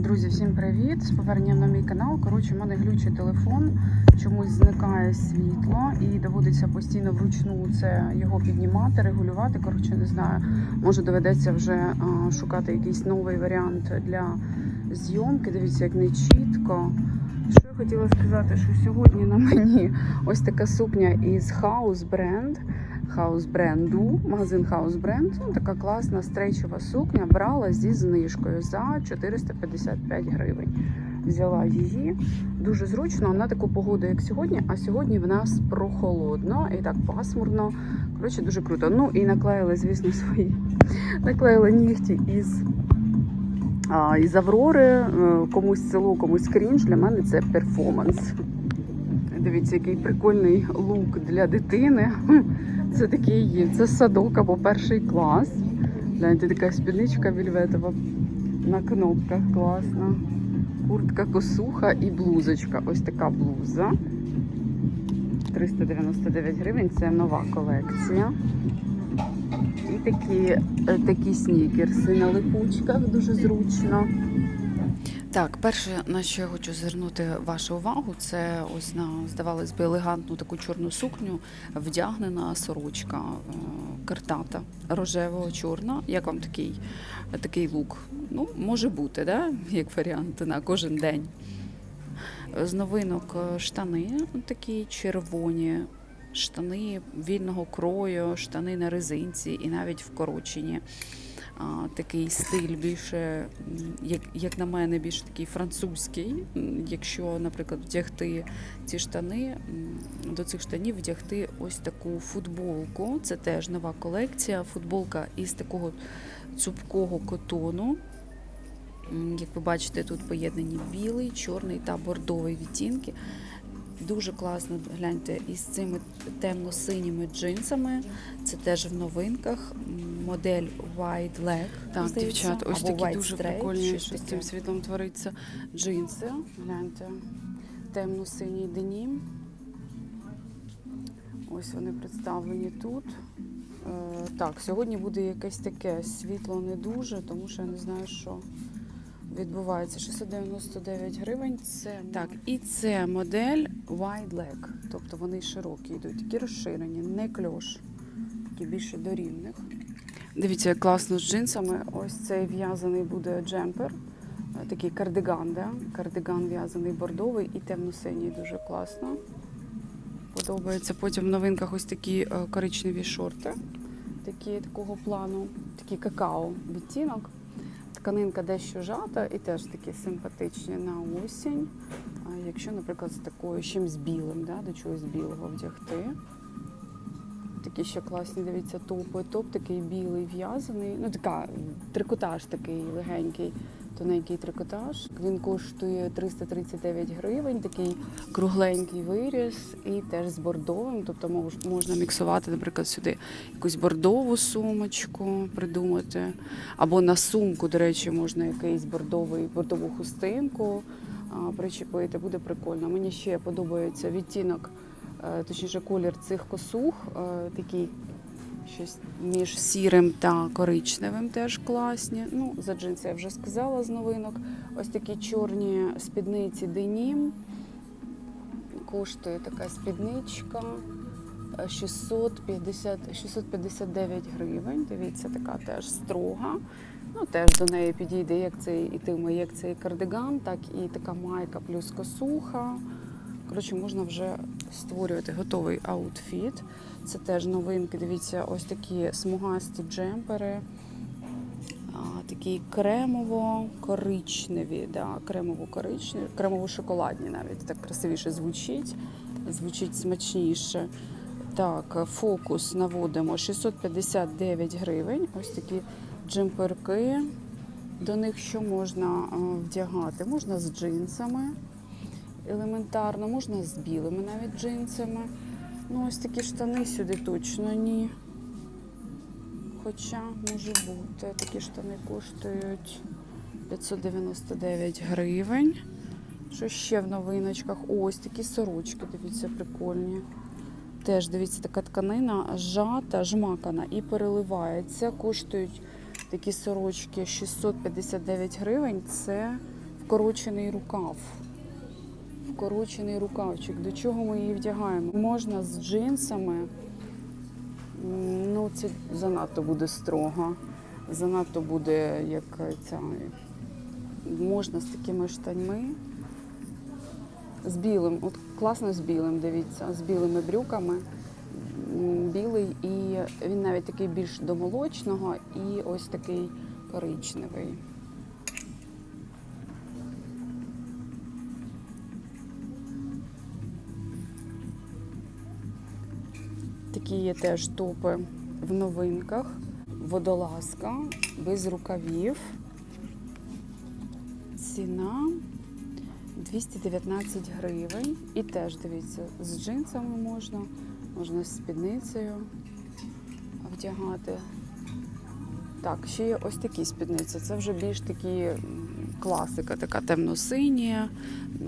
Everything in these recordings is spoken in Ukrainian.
Друзі, всім привіт! З поверненням на мій канал. Коротше, в мене глючий телефон, чомусь зникає світло і доводиться постійно вручну це його піднімати, регулювати. Коротше, не знаю. Може доведеться вже а, шукати якийсь новий варіант для зйомки. Дивіться, як не чітко. Що я хотіла сказати, що сьогодні на мені ось така сукня із House Brand. Хаус бренду, магазин Хаус Бренд. Ну, така класна стрейчова сукня. Брала зі знижкою за 455 гривень. Взяла її дуже зручно на таку погоду, як сьогодні. А сьогодні в нас прохолодно і так пасмурно. Коротше, дуже круто. Ну і наклеїли, звісно, свої. Наклеїли нігті із. А, із Аврори, Е, комусь село, комусь крінж. Для мене це перформанс. Дивіться, який прикольний лук для дитини. Це такий, це садок або перший клас. Гляньте, така спідничка вільветова на кнопках класна. Куртка косуха і блузочка. Ось така блуза. 399 гривень, це нова колекція. І такі, е, такі снікерси на липучках дуже зручно. Так, перше, на що я хочу звернути вашу увагу, це ось на, здавалось би, елегантну таку чорну сукню вдягнена сорочка е, картата рожевого чорна. Як вам такий, такий лук? Ну, може бути, да? як варіант на кожен день. З новинок е, штани такі червоні, штани вільного крою, штани на резинці і навіть вкорочені. А, такий стиль більше, як, як на мене, більш такий французький. Якщо, наприклад, вдягти ці штани, до цих штанів вдягти ось таку футболку. Це теж нова колекція. Футболка із такого цупкого котону. Як ви бачите, тут поєднані білий, чорний та бордовий відтінки. Дуже класно гляньте із цими темно-синіми джинсами. Це теж в новинках. Модель Wide Leg. Так, здається, дівчат, ось або такі White дуже Straight, прикольні, щось що з таке. цим світлом твориться. Джинси. Гляньте. Темно-синій денім. Ось вони представлені тут. Е, так, сьогодні буде якесь таке світло не дуже, тому що я не знаю, що відбувається. 699 гривень. Це так, і це модель wide leg, тобто вони широкі йдуть, такі розширені, не кльош, такі більше до рівних. Дивіться, як класно з джинсами. Ось цей в'язаний буде джемпер, е, такий кардиган, да? кардиган в'язаний бордовий і темно-синій дуже класно. Подобається. Потім в новинках ось такі е, коричневі шорти, такі такого плану, такий какао відтінок. Тканинка дещо жата і теж такі симпатичні на осінь. Якщо, наприклад, з такою чимось білим, да, до чогось білого вдягти. Такі ще класні, дивіться, топи. Топ такий білий в'язаний. Ну, така трикотаж такий легенький, тоненький трикотаж. Він коштує 339 гривень, такий кругленький виріз і теж з бордовим. Тобто можна міксувати, наприклад, сюди якусь бордову сумочку придумати. Або на сумку, до речі, можна якийсь бордовий, бордову хустинку причепити. Буде прикольно. Мені ще подобається відтінок, точніше, колір цих косух, е, такий щось між сірим та коричневим теж класні. Ну, за джинси я вже сказала з новинок. Ось такі чорні спідниці денім. Коштує така спідничка е, 650, 659 гривень. Дивіться, така теж строга. Ну, теж до неї підійде як цей ітиме, як цей кардиган, так і така майка плюс косуха. Коротше, можна вже створювати готовий аутфіт. Це теж новинки. Дивіться, ось такі смугасті джемпери. Такі кремово-коричневі, да, кремово-коричневі, кремово-шоколадні навіть так красивіше звучить, звучить смачніше. Так, фокус наводимо 659 гривень. Ось такі джемперки. До них що можна вдягати? Можна з джинсами елементарно, можна з білими навіть джинсами. Ну, ось такі штани сюди точно ні. Хоча може бути, такі штани коштують 599 гривень. Що ще в новиночках? Ось такі сорочки, дивіться, прикольні. Теж дивіться, така тканина жата, жмакана і переливається. Коштують такі сорочки 659 гривень. Це вкорочений рукав. Вкорочений рукавчик. До чого ми її вдягаємо? Можна з джинсами. Ну, це занадто буде строго. Занадто буде як ця. Можна з такими штаньми. З білим, от класно з білим, дивіться, з білими брюками. Білий і він навіть такий більш до молочного і ось такий коричневий. Такі є теж топи в новинках. Водолазка без рукавів. Ціна 219 гривень. І теж дивіться, з джинсами можна, можна з спідницею вдягати. Так, ще є ось такі спідниці. Це вже більш такі класика, така темно-синя.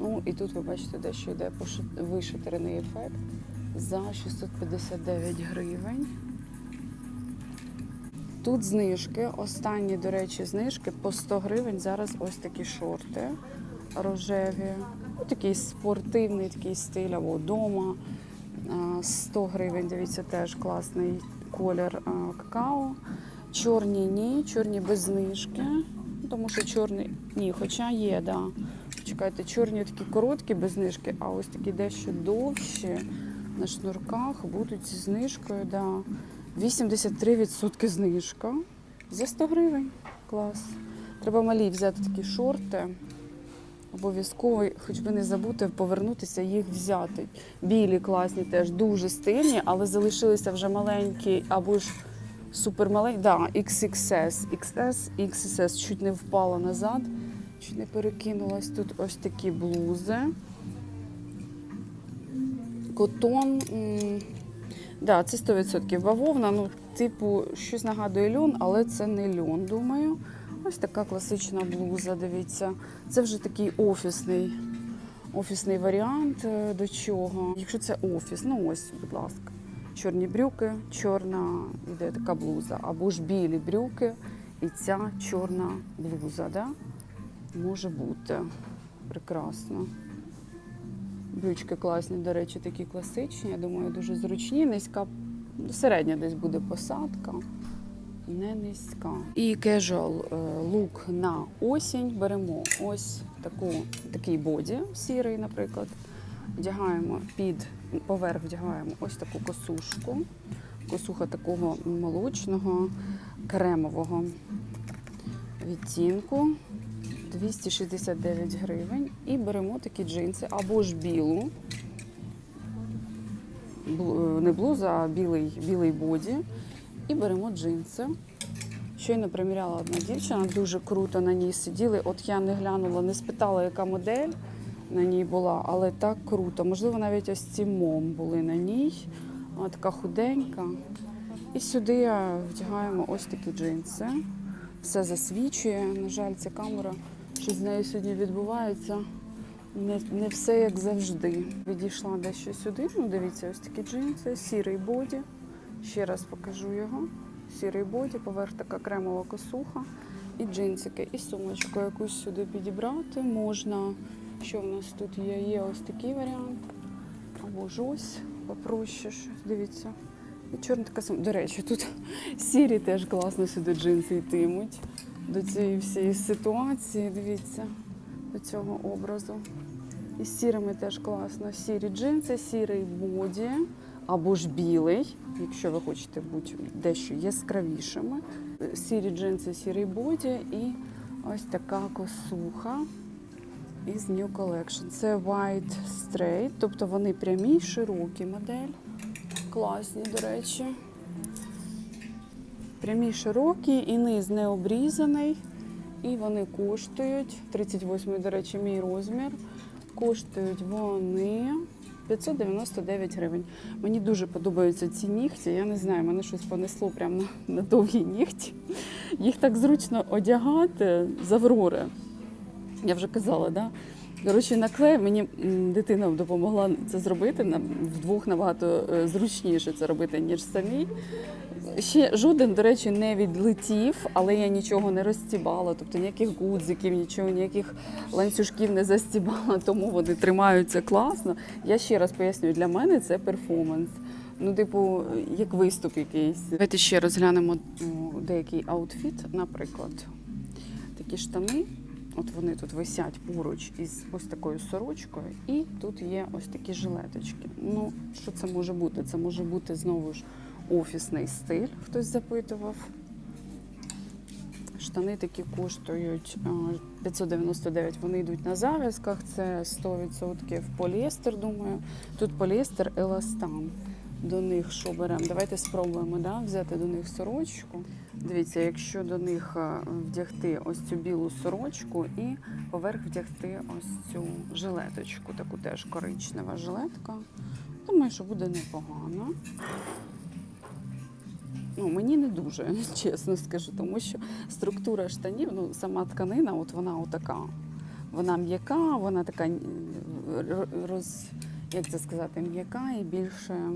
Ну і тут ви бачите, дещо йде вишитрений ефект за 659 гривень. Тут знижки. Останні, до речі, знижки по 100 гривень. Зараз ось такі шорти рожеві. Ну, такий спортивний такий стиль або вдома. 100 гривень, дивіться, теж класний колір какао. Чорні ні, чорні без знижки. Тому що чорний ні, хоча є, да. Чекайте, чорні такі короткі без знижки, а ось такі дещо довші на шнурках будуть зі знижкою. Да. 83% знижка за 100 гривень. Клас. Треба малі взяти такі шорти. Обов'язково, хоч би не забути повернутися їх взяти. Білі класні теж дуже стильні, але залишилися вже маленькі або ж супермаленькі. Да, XXS, XS, XSS чуть не впала назад, чуть не перекинулась. Тут ось такі блузи. Котон. Да, це 100% бавовна. Ну, типу, щось нагадує льон, але це не льон, думаю. Ось така класична блуза, дивіться. Це вже такий офісний, офісний варіант. Е, До чого? Якщо це офіс, ну ось, будь ласка, чорні брюки, чорна йде така блуза, або ж білі брюки і ця чорна блуза. Да? Може бути. Прекрасно. Брючки класні, до речі, такі класичні. Я думаю, дуже зручні. Низька, середня десь буде посадка. Не низька. І casual е, лук на осінь беремо ось таку, такий боді сірий, наприклад. Вдягаємо під поверх вдягаємо ось таку косушку. Косуха такого молочного, кремового відтінку. 269 гривень. І беремо такі джинси або ж білу. Е, Не блуза, а білий, білий боді. І беремо джинси. Щойно приміряла одна дівчина, дуже круто на ній сиділи. От я не глянула, не спитала, яка модель на ній була, але так круто. Можливо, навіть ось ці мом були на ній. Вона така худенька. І сюди вдягаємо ось такі джинси. Все засвічує. На жаль, ця камера, що з нею сьогодні відбувається. Не, не все як завжди. Відійшла дещо сюди. Ну, дивіться, ось такі джинси, сірий боді. Ще раз покажу його. Сірий боді, поверх така кремова косуха і джинсики. І сумочку якусь сюди підібрати можна. Що в нас тут є? Є ось такий варіант. Або ж ось попроще щось. Дивіться. І чорна така сумка. До речі, тут сірі теж класно сюди джинси йтимуть. До цієї всієї ситуації, дивіться, до цього образу. І з сірими теж класно. Сірі джинси, сірий боді або ж білий, якщо ви хочете бути дещо яскравішими. Сірі джинси, сірий боді і ось така косуха із New Collection. Це White Straight, тобто вони прямі, широкі модель. Класні, до речі. Прямі широкі і низ не обрізаний. І вони коштують 38, до речі, мій розмір. Коштують вони 599 гривень. Мені дуже подобаються ці нігті. Я не знаю, мене щось понесло прямо на, на довгі нігті. Їх так зручно одягати з Аврори. Я вже казала, да? Коротше, наклей мені дитина допомогла це зробити. Вдвох набагато е, зручніше це робити, ніж самі. Ще жоден, до речі, не відлетів, але я нічого не розстібала, тобто ніяких гудзиків, нічого, ніяких ланцюжків не застібала, тому вони тримаються класно. Я ще раз пояснюю, для мене це перформанс. Ну, типу, як виступ якийсь. Давайте ще розглянемо деякий аутфіт, наприклад, такі штани. От вони тут висять поруч із ось такою сорочкою, і тут є ось такі жилеточки. Ну, що це може бути? Це може бути знову ж офісний стиль, хтось запитував. Штани такі коштують 599, вони йдуть на зав'язках, це 100% поліестер, думаю. Тут поліестер еластан. До них що беремо? Давайте спробуємо да, взяти до них сорочку. Дивіться, якщо до них е, вдягти ось цю білу сорочку і поверх вдягти ось цю жилеточку, таку теж коричнева жилетка. Думаю, що буде непогано. Ну, мені не дуже, чесно скажу, тому що структура штанів, ну, сама тканина, от вона отака. Вона м'яка, вона така роз, як це сказати, м'яка і більше.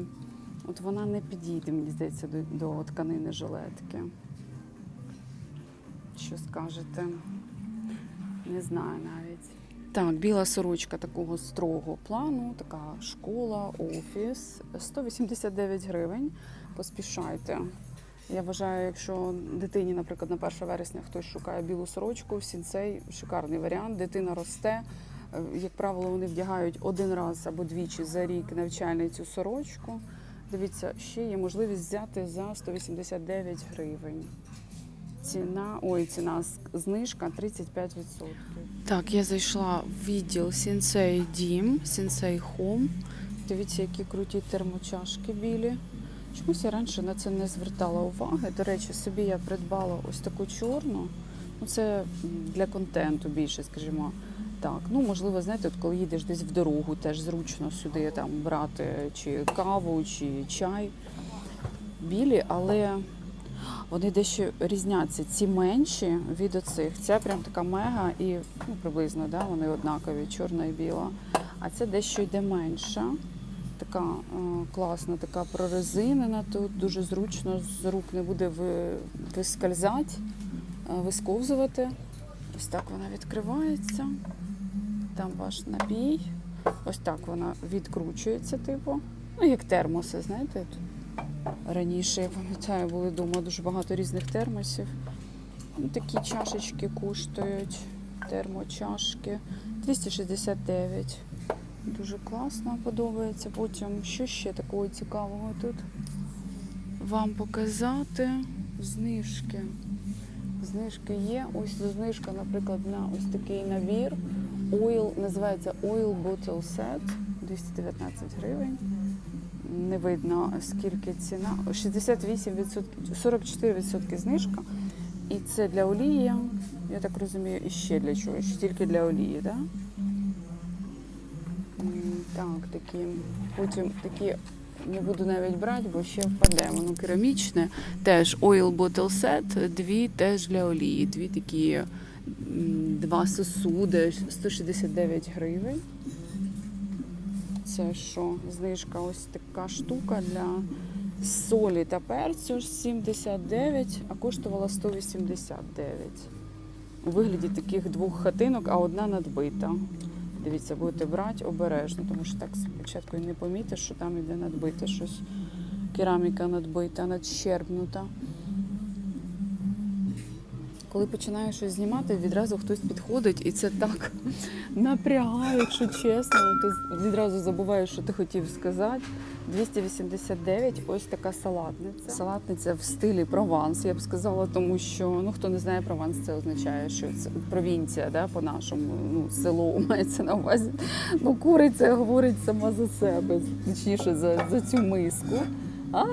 От вона не підійде, мені здається, до, до тканини жилетки. Що скажете? Не знаю навіть. Так, біла сорочка такого строгого плану, така школа, офіс. 189 гривень. Поспішайте. Я вважаю, якщо дитині, наприклад, на 1 вересня хтось шукає білу сорочку, сінцей шикарний варіант. Дитина росте. Е, Як правило, вони вдягають один раз або двічі за рік навчальний цю сорочку. Дивіться, ще є можливість взяти за 189 гривень. Ціна, ой, ціна знижка 35%. Так, я зайшла в відділ Sensei Дім, Sensei Home. Дивіться, які круті термочашки білі. Чомусь я раніше на це не звертала уваги. До речі, собі я придбала ось таку чорну. Ну, це для контенту більше, скажімо так. Ну, можливо, знаєте, от коли їдеш десь в дорогу, теж зручно сюди там брати чи каву, чи чай. Білі, але вони дещо різняться. Ці менші від оцих. Ця прям така мега і ну, приблизно да, вони однакові, чорна і біла. А це дещо йде менша. Така е, класна, така прорезинена тут, дуже зручно, з рук не буде ви, вискользати, е, висковзувати. Ось так вона відкривається. Там ваш напій. Ось так вона відкручується, типу. Ну, як термоси, знаєте. Раніше, я пам'ятаю, були вдома дуже багато різних термосів. Такі чашечки коштують, термочашки. 269. Дуже класно, подобається. Потім, що ще такого цікавого тут вам показати? Знижки. Знижки є. Ось знижка, наприклад, на ось такий набір. Oil, називається Oil Bottle Set. 219 гривень. Не видно, скільки ціна. 68%, 44% знижка. І це для олії, я так розумію, і ще для чогось, тільки для олії, так? Так, такі. Потім такі не буду навіть брати, бо ще впаде. Воно керамічне. Теж oil bottle set, дві теж для олії. Дві такі два сосуди, 169 гривень. Це що? Знижка ось така штука для солі та перцю 79, а коштувала 189. У вигляді таких двох хатинок, а одна надбита. Дивіться, будете брати обережно, тому що так спочатку і не помітиш, що там іде надбите щось. Кераміка надбита, надщербнута. Коли починаю щось знімати, відразу хтось підходить, і це так напрягає, якщо чесно. Ти відразу забуваєш, що ти хотів сказати. 289, ось така салатниця. Салатниця в стилі Прованс, я б сказала, тому що ну хто не знає Прованс, це означає, що це провінція, да, по-нашому, ну, село мається на увазі. Ну, куриця говорить сама за себе, точніше за, за цю миску. А,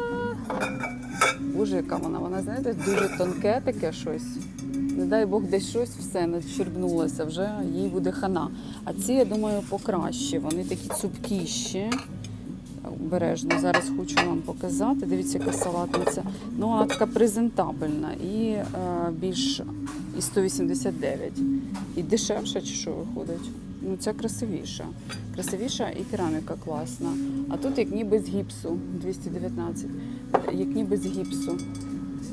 Боже, яка вона, вона, знаєте, дуже тонке таке щось. Не дай Бог десь щось все надщербнулося, вже їй буде хана. А ці, я думаю, покраще. Вони такі цупкіші. Обережно, зараз хочу вам показати. Дивіться, яка салатниця. Ну, вона така презентабельна і е, більш і 189. І дешевше, чи що виходить? Ну, ця красивіша. Красивіша і кераміка класна. А тут як ніби з гіпсу 219. Як ніби з гіпсу.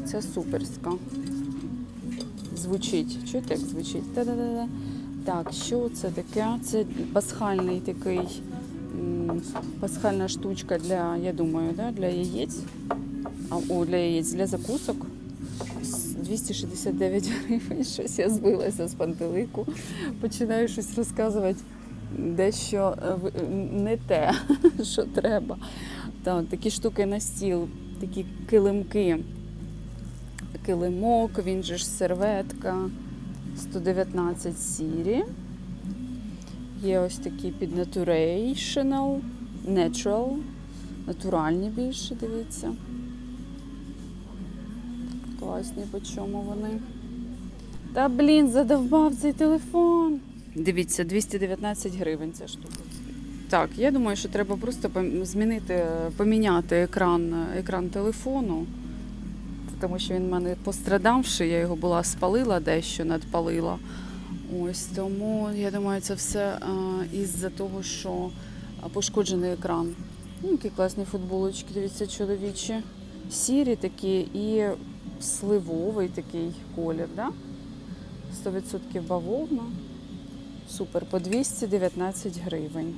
Це суперська. Звучить. Чуєте, як звучить? Та-да-да-да. Так, що це таке? Це пасхальний такий. Пасхальна штучка для, я думаю, да, для яєць. А, о, для яєць, для закусок. 269 гривень. Щось я збилася з пантелику. Починаю щось розказувати. Дещо е, не те, що треба. Так, такі штуки на стіл, такі килимки. Килимок, він же ж серветка. 119 сірі. Є ось такі під Naturational, Natural, натуральні більше, дивіться. Класні, по чому вони. Та блін, задовбав цей телефон. Дивіться, 219 гривень ця штука. Так, я думаю, що треба просто змінити, поміняти екран, екран телефону, тому що він в мене пострадавший, я його була спалила дещо, надпалила. Ось тому я думаю, це все із-за того, що пошкоджений екран. Ну, які класні футболочки, дивіться, чоловічі. Сірі такі і сливовий такий колір, да? 100% бавовна. Супер, по 219 гривень.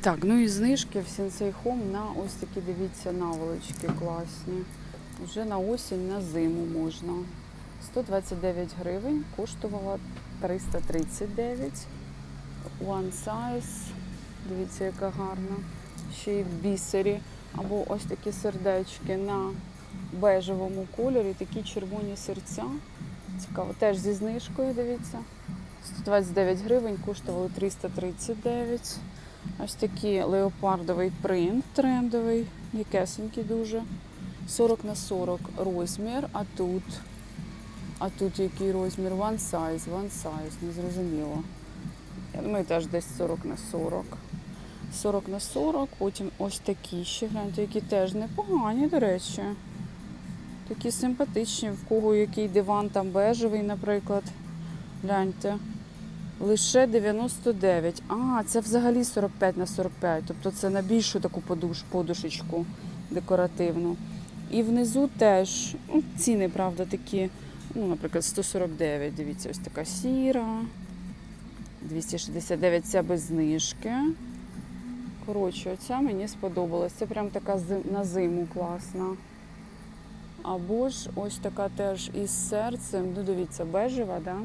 Так, ну і знижки в Sensei Home на ось такі, дивіться, наволочки класні. Вже на осінь, на зиму можна. 129 гривень, коштувала 339. One size. Дивіться, яка гарна. Ще й в бісері. Або ось такі сердечки на бежевому кольорі, такі червоні серця. Цікаво, теж зі знижкою, дивіться. 129 гривень, коштували 339. Ось такий леопардовий принт трендовий, м'якесенький дуже. 40 на 40 розмір, а тут. А тут який розмір? One size, one size, не зрозуміло. Я думаю, теж десь 40 на 40. 40 на 40, потім ось такі ще, гляньте, які теж непогані, до речі. Такі симпатичні, в кого який диван там бежевий, наприклад. Гляньте. Лише 99. А, це взагалі 45 на 45. Тобто це на більшу таку подуш, подушечку декоративну. І внизу теж ну, ціни, правда, такі, ну, наприклад, 149. Дивіться, ось така сіра. 269 ця без знижки. Коротше, оця мені сподобалась. Це прям така на зиму класна. Або ж ось така теж із серцем. Ну, дивіться, бежева, да?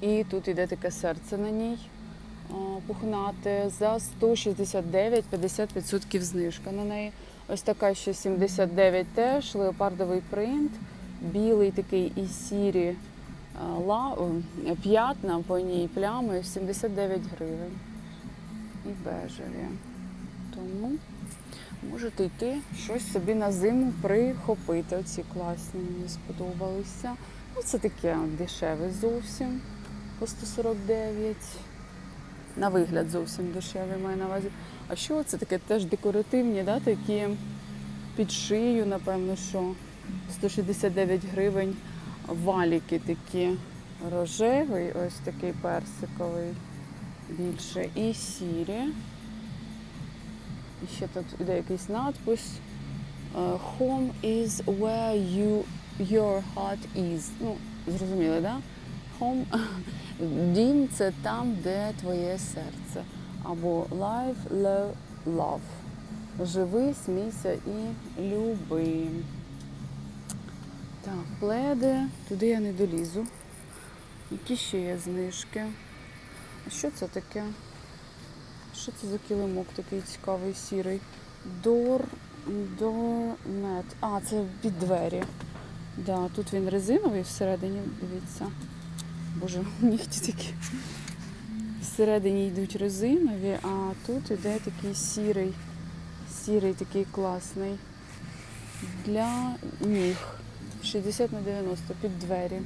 І тут іде таке серце на ній. А, Пухнате за 169, 50% знижка на неї. Ось така ще 79 теж, леопардовий принт, білий такий і сірі ла, п'ятна по ній плями 79 гривень. І бежеві. Тому можете йти щось собі на зиму прихопити. Оці класні мені сподобалися. Ну, це таке дешеве зовсім по 149. На вигляд зовсім дешеві маю на увазі. А що це таке теж декоративні, да, такі під шию, напевно, що 169 гривень. Валіки такі рожевий, ось такий персиковий більше. І сірі. І ще тут іде якийсь надпис. е, Home is where you, your heart is. Ну, зрозуміли, да? Home. Дім це там, де твоє серце. Або life, love, love. Живи, смійся і люби. Так, пледи. Туди я не долізу. Які ще є знижки? А що це таке? Що це за килимок такий цікавий сірий? Дор. Дорнет. А, це під двері. Да, тут він резиновий всередині, дивіться. Боже, нігті такі. Всередині йдуть резинові, а тут іде такий сірий, сірий такий класний. Для ніг. 60 на 90 під двері.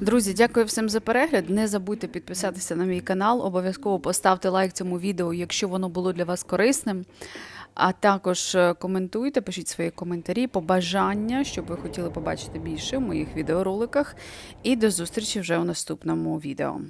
Друзі, дякую всім за перегляд. Не забудьте підписатися на мій канал. Обов'язково поставте лайк цьому відео, якщо воно було для вас корисним. А також е, коментуйте, пишіть свої коментарі, побажання, щоб ви хотіли побачити більше в моїх відеороликах. І до зустрічі вже у наступному відео.